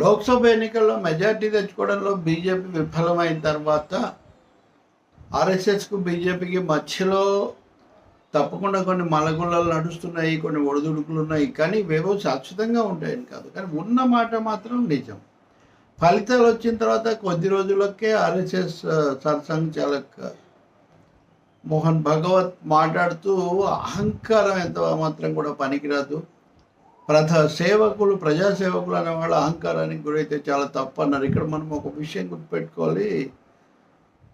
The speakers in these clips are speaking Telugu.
లోక్సభ ఎన్నికల్లో మెజార్టీ తెచ్చుకోవడంలో బీజేపీ విఫలమైన తర్వాత ఆర్ఎస్ఎస్కు బీజేపీకి మధ్యలో తప్పకుండా కొన్ని మలగుళ్ళలు నడుస్తున్నాయి కొన్ని ఒడిదుడుకులు ఉన్నాయి. కానీ ఇవేవో శాశ్వతంగా ఉంటాయని కాదు. కానీ ఉన్న మాట మాత్రం నిజం. ఫలితాలు వచ్చిన తర్వాత కొద్ది రోజులకే ఆర్ఎస్ఎస్ సర్సంఘ్ చాలక్ మోహన్ భగవత్ మాట్లాడుతూ అహంకారం ఎంత మాత్రం కూడా పనికిరాదు. ప్రధ సేవకులు ప్రజాసేవకులు అనే వాళ్ళ అహంకారానికి గురైతే చాలా తప్పు అన్నారు ఇక్కడ మనం ఒక విషయం గుర్తుపెట్టుకోవాలి.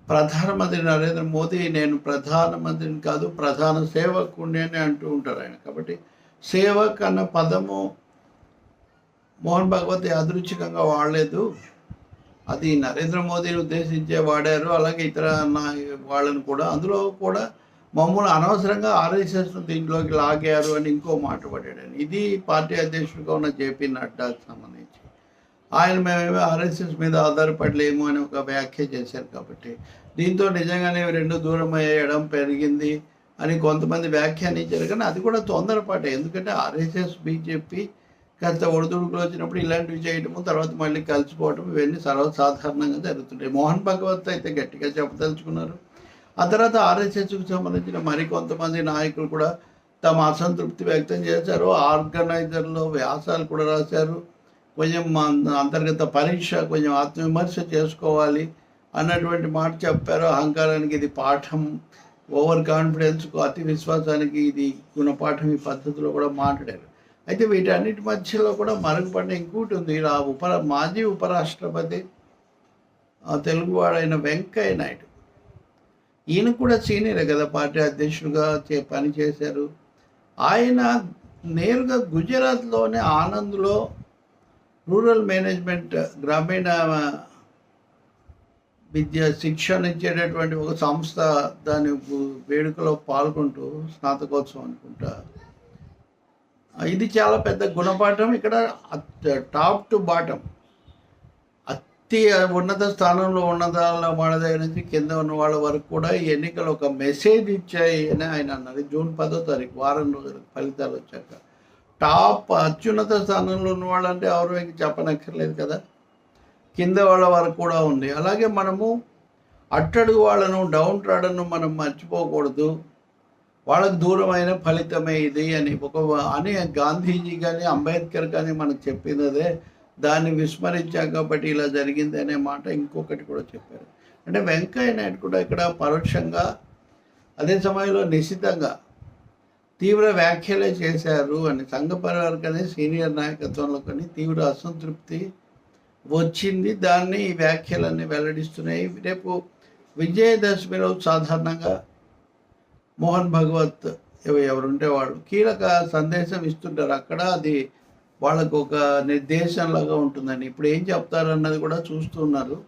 ప్రధానమంత్రి నరేంద్ర మోదీ నేను ప్రధానమంత్రిని కాదు ప్రధాన సేవకుడిని అని అంటూ ఉంటారు ఆయన. కాబట్టి సేవక్ అన్న పదము మోహన్ భగవత్ యాదృచ్ఛికంగా వాడలేదు. అది నరేంద్ర మోదీని ఉద్దేశించే వాడారు. అలాగే ఇతర నా వాళ్ళని కూడా. అందులో కూడా మమ్మల్ని అనవసరంగా ఆర్ఎస్ఎస్ దీంట్లోకి లాగారు అని ఇంకో మాట పడాడు ఇది పార్టీ అధ్యక్షుడిగా ఉన్న జేపీ నడ్డాకు సంబంధించి. ఆయన మేమేమో ఆర్ఎస్ఎస్ మీద ఆధారపడలేము అని ఒక వ్యాఖ్య చేశారు కాబట్టి. దీంతో నిజంగానే రెండు దూరం అయ్యడం పెరిగింది అని కొంతమంది వ్యాఖ్యానించారు. కానీ అది కూడా తొందరపాటే. ఎందుకంటే ఆర్ఎస్ఎస్ బీజేపీ కాస్త ఒడిదుడుకులు వచ్చినప్పుడు ఇలాంటివి చేయడము తర్వాత మళ్ళీ కలిసిపోవడం ఇవన్నీ సర్వసాధారణంగా జరుగుతుంటాయి. మోహన్ భగవత్ అయితే గట్టిగా చెప్పదలుచుకున్నారు. ఆ తర్వాత ఆర్ఎస్ఎస్కు సంబంధించిన మరికొంతమంది నాయకులు కూడా తమ అసంతృప్తి వ్యక్తం చేశారు. ఆర్గనైజర్లో వ్యాసాలు కూడా రాశారు. కొంచెం అంతర్గత పరీక్ష కొంచెం ఆత్మవిమర్శ చేసుకోవాలి అన్నటువంటి మాట చెప్పారు. అహంకారానికి ఇది పాఠం. ఓవర్ కాన్ఫిడెన్స్కు అతి విశ్వాసానికి ఇది గుణపాఠం ఈ పద్ధతిలో కూడా మాట్లాడారు. అయితే వీటన్నిటి మధ్యలో కూడా మరుగుపడిన ఇంకోటి ఉంది. ఆ ఉప మాజీ ఉపరాష్ట్రపతి తెలుగువాడైన వెంకయ్య నాయుడు ఈయన కూడా సీనియరే కదా పార్టీ అధ్యక్షుడిగా చే పని చేశారు. ఆయన నేరుగా గుజరాత్లోనే ఆనంద్లో రూరల్ మేనేజ్మెంట్ గ్రామీణ విద్య శిక్షణ ఇచ్చేటటువంటి ఒక సంస్థ దాని వేడుకలో పాల్గొంటూ స్నాతకోత్సవం అనుకుంటా. ఇది చాలా పెద్ద గుణపాఠం. ఇక్కడ టాప్ టు బాటం అతి ఉన్నత స్థానంలో ఉన్న వాళ్ళ వాళ్ళ దగ్గర నుంచి కింద ఉన్న వాళ్ళ వరకు కూడా ఈ ఎన్నికలు ఒక మెసేజ్ ఇచ్చాయి అని ఆయన అన్నారు. జూన్ పదో తారీఖు వారం రోజుల ఫలితాలు వచ్చాక. టాప్ అత్యున్నత స్థానంలో ఉన్న వాళ్ళంటే ఎవరు ఇంక చెప్పనక్కర్లేదు కదా? కింద వాళ్ళ వరకు కూడా ఉంది. అలాగే మనము అట్టడుగు వాళ్ళను డౌన్ ట్రాడను మనం మర్చిపోకూడదు. వాళ్ళకు దూరమైన ఫలితమే ఇది అని. ఒక అని గాంధీజీ కానీ అంబేద్కర్ కానీ మనకు చెప్పింది అదే. దాన్ని విస్మరించాం కాబట్టి ఇలా జరిగింది అనే మాట ఇంకొకటి కూడా చెప్పారు. అంటే వెంకయ్య నాయుడు కూడా ఇక్కడ పరోక్షంగా అదే సమయంలో నిశ్చితంగా తీవ్ర వ్యాఖ్యలే చేశారు అని సంఘ పరివార్ కానీ సీనియర్ నాయకత్వంలో కానీ తీవ్ర అసంతృప్తి వచ్చింది. దాన్ని ఈ వ్యాఖ్యలన్నీ వెల్లడిస్తున్నాయి. రేపు విజయదశమి రోజు సాధారణంగా మోహన్ భగవత్ ఎవరుంటే వాళ్ళు కీలక సందేశం ఇస్తుంటారు. అక్కడ అది వాళ్ళకు ఒక నిర్దేశంలాగా ఉంటుందని ఇప్పుడు ఏం చెప్తారన్నది కూడా చూస్తున్నారు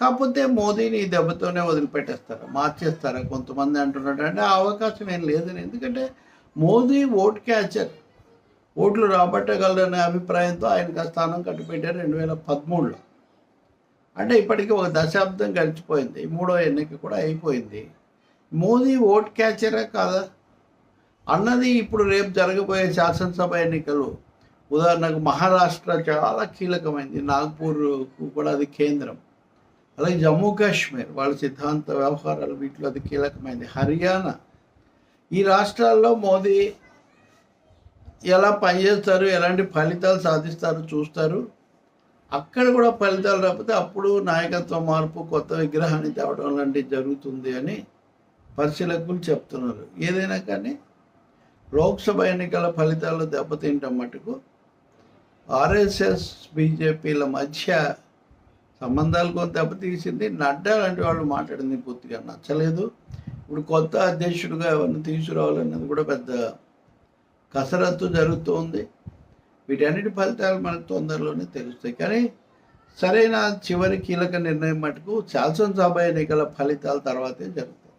కాకపోతే మోదీని దెబ్బతోనే వదిలిపెట్టేస్తారు మార్చేస్తారా. కొంతమంది అంటున్నారు అంటే ఆ అవకాశం ఏం లేదని. ఎందుకంటే మోదీ ఓట్ క్యాచర్. ఓట్లు రాబట్టగలరనే అభిప్రాయంతో ఆయనకు ఆ స్థానం కట్టుపెట్టారు రెండు వేల పదమూడులో. అంటే ఇప్పటికీ ఒక దశాబ్దం గడిచిపోయింది. మూడో ఎన్నిక కూడా అయిపోయింది. మోదీ ఓట్ క్యాచరా కాదా? అన్నది ఇప్పుడు రేపు జరగబోయే శాసనసభ ఎన్నికలు. ఉదాహరణకు మహారాష్ట్ర చాలా కీలకమైంది. నాగ్పూర్ కూడా అది కేంద్రం. అలాగే జమ్మూ కాశ్మీర్ వాళ్ళ సిద్ధాంత వ్యవహారాలు వీటిలో అది కీలకమైంది. హర్యానా. ఈ రాష్ట్రాల్లో మోదీ ఎలా పనిచేస్తారు ఎలాంటి ఫలితాలు సాధిస్తారు చూస్తారు. అక్కడ కూడా ఫలితాలు రాకపోతే అప్పుడు నాయకత్వ మార్పు కొత్త విగ్రహాన్ని తేవడం లాంటివి జరుగుతుంది అని పరిశీలకులు చెప్తున్నారు. ఏదైనా కానీ లోక్సభ ఎన్నికల ఫలితాలు దెబ్బతింటాం మటుకు. ఆర్ఎస్ఎస్ బీజేపీల మధ్య సంబంధాలు కొంత దెబ్బతీసింది. నడ్డా లాంటి వాళ్ళు మాట్లాడింది పూర్తిగా నచ్చలేదు. ఇప్పుడు కొత్త అధ్యక్షుడిగా ఎవరిని తీసుకురావాలన్నది కూడా పెద్ద కసరత్తు జరుగుతుంది. వీటన్నిటి ఫలితాలు మనకు తొందరలోనే తెలుస్తాయి. కానీ సరైన చివరి కీలక నిర్ణయం మటుకు శాసనసభ ఎన్నికల ఫలితాల తర్వాతే జరుగుతాయి.